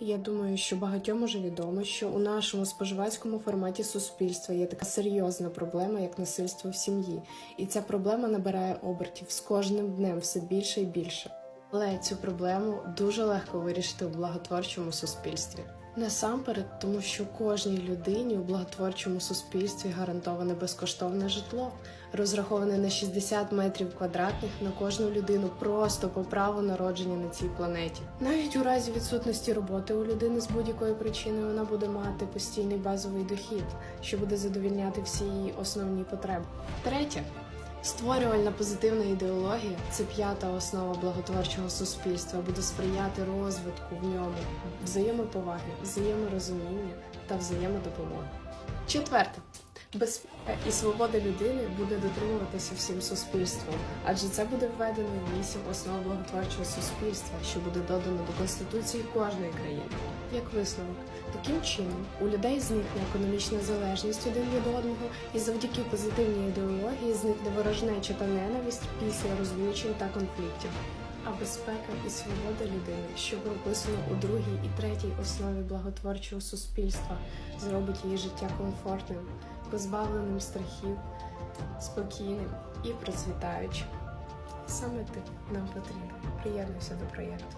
Я думаю, що багатьом уже відомо, що у нашому споживацькому форматі суспільства є така серйозна проблема, як насильство в сім'ї, і ця проблема набирає обертів з кожним днем все більше і більше. Але цю проблему дуже легко вирішити у благотворчому суспільстві. Насамперед, тому що кожній людині у благотворчому суспільстві гарантоване безкоштовне житло, розраховане на 60 метрів квадратних на кожну людину просто по праву народження на цій планеті. Навіть у разі відсутності роботи у людини з будь-якої причини вона буде мати постійний базовий дохід, що буде задовільняти всі її основні потреби. Третє. Створювальна позитивна ідеологія це п'ята основа благотворчого суспільства, буде сприяти розвитку в ньому взаємоповаги, взаєморозуміння та взаємодопомоги. Четверте. Безпека і свобода людини буде дотримуватися всім суспільством, адже це буде введено в вісім основ благотворчого суспільства, що буде додано до конституції кожної країни. Як висновок, таким чином у людей зникне економічна залежність один від одного, і завдяки позитивній ідеології зникне ворожнеча та ненависть після розлучень та конфліктів. А безпека і свобода людини, що прописано у другій і третій основі благотворчого суспільства, зробить її життя комфортним, позбавленим страхів, спокійним і процвітаючим. Саме ти нам потрібен. Приєднуйся до проєкту.